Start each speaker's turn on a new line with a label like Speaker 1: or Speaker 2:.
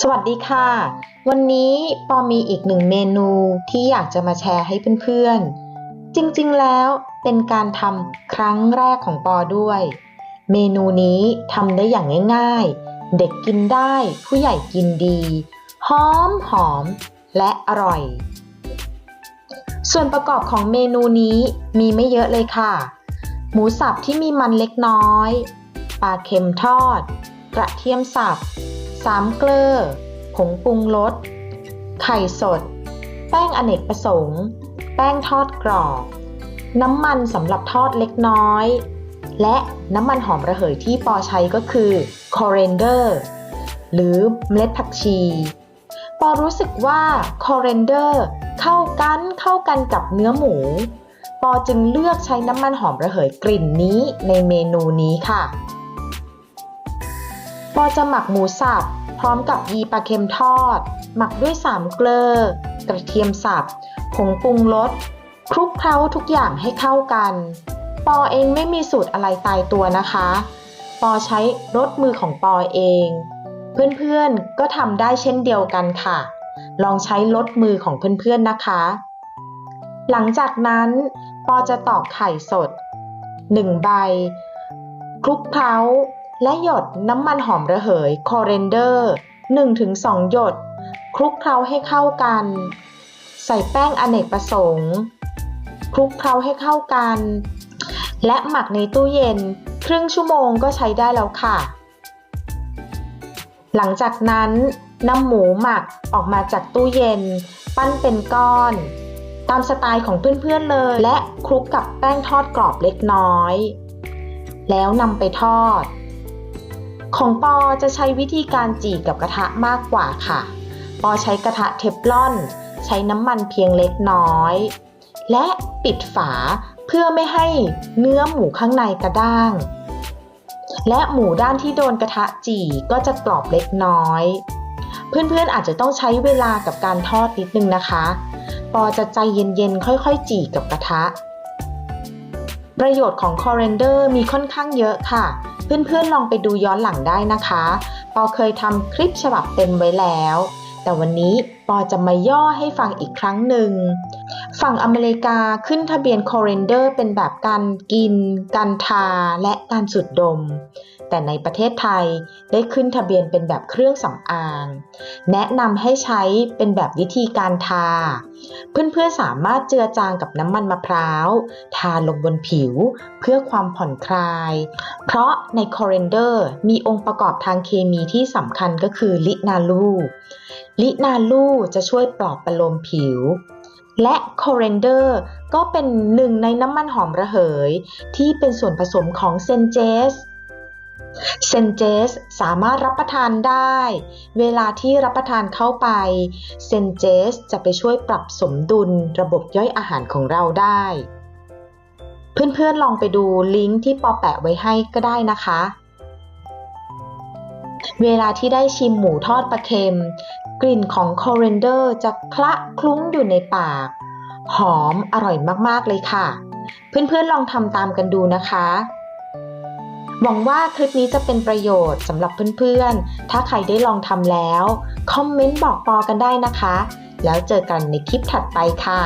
Speaker 1: สวัสดีค่ะ วันนี้ปอมีอีกหนึ่งเมนูที่อยากจะมาแชร์ให้เพื่อนๆ จริงๆแล้วเป็นการทำครั้งแรกของปอด้วย เมนูนี้ทำได้อย่างง่ายๆ เด็กกินได้ผู้ใหญ่กินดี หอมหอมและอร่อย ส่วนประกอบของเมนูนี้มีไม่เยอะเลยค่ะ หมูสับที่มีมันเล็กน้อย ปลาเค็มทอด กระเทียมสับ สามเกลือผงปรุงรส ไข่สด แป้งอเนกประสงค์ แป้งทอดกรอบ น้ำมันสำหรับทอดเล็กน้อย และน้ำมันหอมระเหยที่ปอใช้ก็คือ coriander หรือเมล็ดผักชี ปอรู้สึกว่า coriander เข้ากันเข้ากันกับเนื้อหมู ปอจึงเลือกใช้น้ำมันหอมระเหยกลิ่นนี้ในเมนูนี้ค่ะ อจะหมักหมูสับพร้อมกับยีปลาเค็มทอด หมักด้วยสามเกลือกระเทียมสับผงปรุงรสคลุกเคล้าทุกอย่างให้เข้ากัน ปอเองไม่มีสูตรอะไรตายตัวนะคะ ปอใช้รสมือของปอเอง เพื่อนๆก็ทำได้เช่นเดียวกันค่ะ ลองใช้รสมือของเพื่อนๆนะคะ หลังจากนั้น ปอจะตอกไข่สด 1 ใบคลุกเคล้า และหยดน้ำมันหอมระเหยคอเรนเดอร์1-2 หยด คลุกเคล้าให้เข้ากัน ใส่แป้งอเนกประสงค์ คลุกเคล้าให้เข้ากัน และหมักในตู้เย็นครึ่งชั่วโมงก็ใช้ได้แล้วค่ะ หลังจากนั้นนำหมูหมักออกมาจากตู้เย็น ปั้นเป็นก้อน ตามสไตล์ของเพื่อนๆเลย และคลุกกับแป้งทอดกรอบเล็กน้อย แล้วนำไปทอด ของปอจะใช้วิธีการจี่กับกระทะมากกว่าค่ะ ปอใช้กระทะเทฟลอน ใช้น้ำมันเพียงเล็กน้อย และปิดฝาเพื่อไม่ให้เนื้อหมูข้างในกระด้าง และหมูด้านที่โดนกระทะจี่ก็จะกรอบเล็กน้อย เพื่อนๆอาจจะต้องใช้เวลากับการทอดนิดนึงนะคะ ปอจะใจเย็นๆค่อยๆ จี่กับกระทะ ประโยชน์ของคอเรนเดอร์มีค่อนข้างเยอะค่ะ เพื่อนๆลองไปดูย้อนหลังได้นะคะ ปอเคยทำคลิปฉบับเต็มไว้แล้ว แต่วันนี้ปอจะมาย่อให้ฟังอีกครั้งหนึ่ง ฝั่งอเมริกาขึ้นทะเบียนคอเรนเดอร์เป็นแบบการกิน การทา และการสูดดม แต่ในประเทศไทยได้ขึ้นทะเบียนเป็นแบบเครื่องสำอาง แนะนำให้ใช้เป็นแบบวิธีการทา เพื่อนๆสามารถเจือจางกับน้ำมันมะพร้าว ทาลงบนผิวเพื่อความผ่อนคลาย เพราะในคอเรนเดอร์มีองค์ประกอบทางเคมีที่สำคัญก็คือลินาลู ลินาลูจะช่วยปลอบประโลมผิว และคอเรนเดอร์ก็เป็นหนึ่งในน้ำมันหอมระเหย ที่เป็นส่วนผสมของเซนเจสเซนเจสสามารถรับประทานได้ เวลาที่รับประทานเข้าไป เซนเจสจะไปช่วยปรับสมดุลระบบย่อยอาหารของเราได้ เพื่อนๆลองไปดูลิงก์ที่ปอแปะไว้ให้ก็ได้นะคะ เวลาที่ได้ชิมหมูทอดปลาเค็ม กลิ่นของคอเรนเดอร์จะคละคลุ้งอยู่ในปาก หอมอร่อยมากๆเลยค่ะ เพื่อนๆลองทำตามกันดูนะคะ หวังว่าคลิปนี้จะเป็นประโยชน์สำหรับเพื่อนๆ ถ้าใครได้ลองทำแล้ว คอมเมนต์บอกปอกันได้นะคะ แล้วเจอกันในคลิปถัดไปค่ะ